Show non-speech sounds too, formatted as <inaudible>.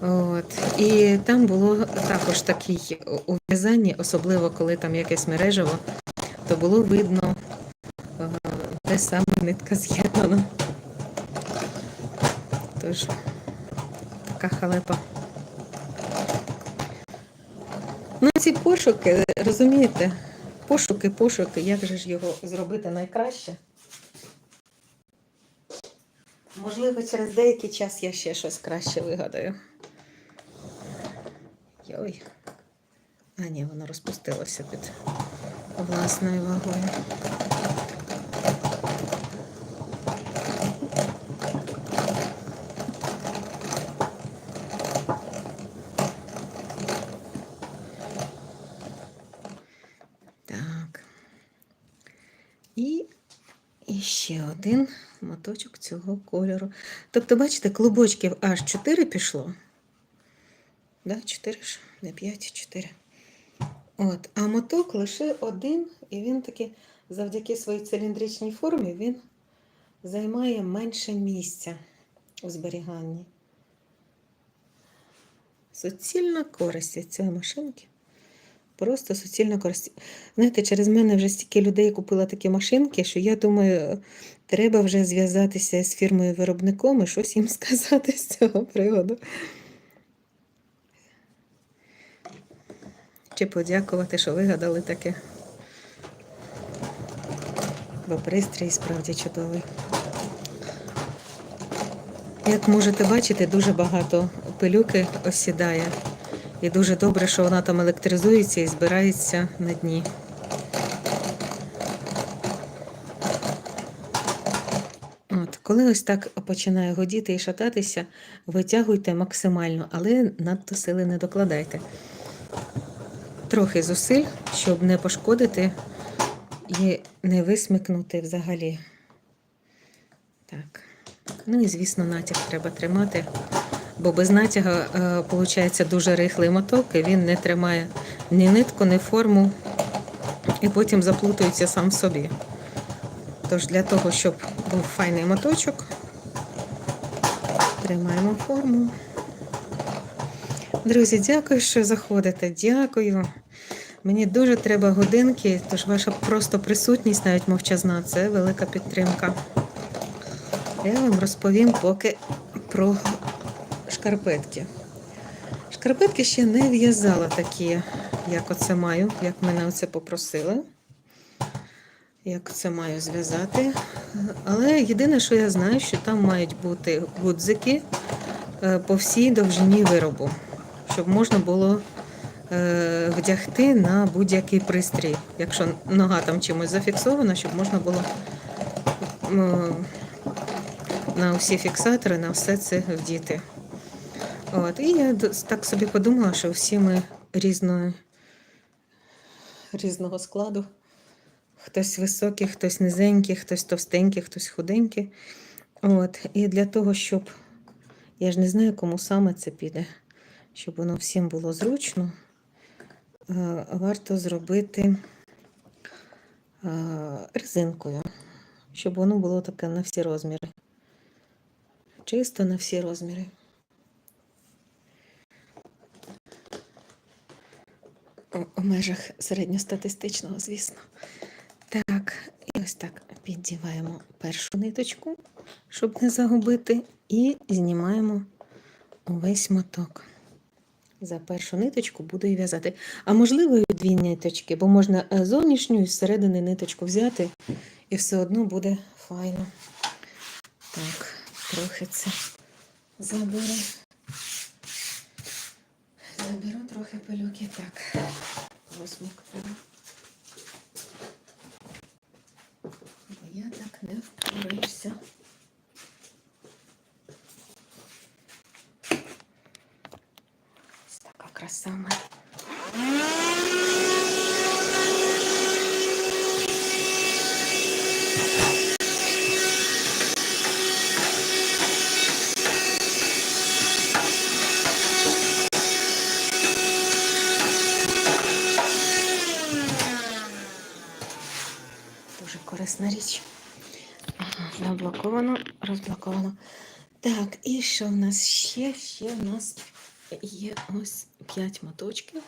От. І там було також такий у в'язанні, особливо коли там якесь мережево, то було видно, де саме нитка з'єднана. Тож така халепа. Ну, ці пошуки, розумієте, пошуки, пошуки, як же ж його зробити найкраще? Можливо, через деякий час я ще щось краще вигадаю. Йой. А ні, воно розпустилося під власною вагою. Так. І, і ще один моточок цього кольору. Тобто, бачите, клубочків аж 4 пішло. Да, 4 ж, не 5, 4. От, а моток лише один, і він таки завдяки своїй циліндричній формі він займає менше місця у зберіганні. Суцільна користь від цієї машинки. Просто суцільна користь. Знаєте, через мене вже стільки людей купила такі машинки, що я думаю, треба вже зв'язатися з фірмою-виробником і щось їм <laughs> сказати з цього приводу. Чи подякувати, що вигадали таке. Бо пристрій справді чудовий. Як можете бачити, дуже багато пилюки осідає. І дуже добре, що вона там електризується і збирається на дні. От, коли ось так починає годіти і шататися, витягуйте максимально, але надто сили не докладайте. Трохи зусиль, щоб не пошкодити і не висмикнути взагалі. Так. Ну і, звісно, натяг треба тримати, бо без натяга виходить дуже рихлий моток, і він не тримає ні нитку, ні форму, і потім заплутується сам в собі. Тож для того, щоб був файний моточок, тримаємо форму. Друзі, дякую, що заходите. Дякую. Мені дуже треба годинки, тож ваша просто присутність, навіть мовчазна, це велика підтримка. Я вам розповім поки про шкарпетки. Шкарпетки ще не в'язала такі, як оце маю, як мене оце попросили. Як це маю зв'язати. Але єдине, що я знаю, що там мають бути гудзики е, по всій довжині виробу, щоб можна було вдягти на будь-який пристрій. Якщо нога там чимось зафіксована, щоб можна було на усі фіксатори, на все це вдіти. От. І я так собі подумала, що всі ми різної, різного складу. Хтось високий, хтось низенький, хтось товстенький, хтось худенький. От. І для того, щоб я ж не знаю, кому саме це піде, щоб воно всім було зручно, е, варто зробити е, резинкою, щоб воно було таке на всі розміри. Чисто на всі розміри. У межах середньостатистичного, звісно. Так, і ось так піддіваємо першу ниточку, щоб не загубити, і знімаємо увесь моток. За першу ниточку буду і в'язати. А можливо, і дві ниточки, бо можна е, зовнішню і зсередини ниточку взяти, і все одно буде файно. Так, трохи це заберу. Заберу трохи пилюки. Так, розмоктую. Бо я так не впорався. Мене. Дуже корисна річ. Заблоковано, розблоковано. Так, і що в нас ще? Ще в нас є ось 5 моточків.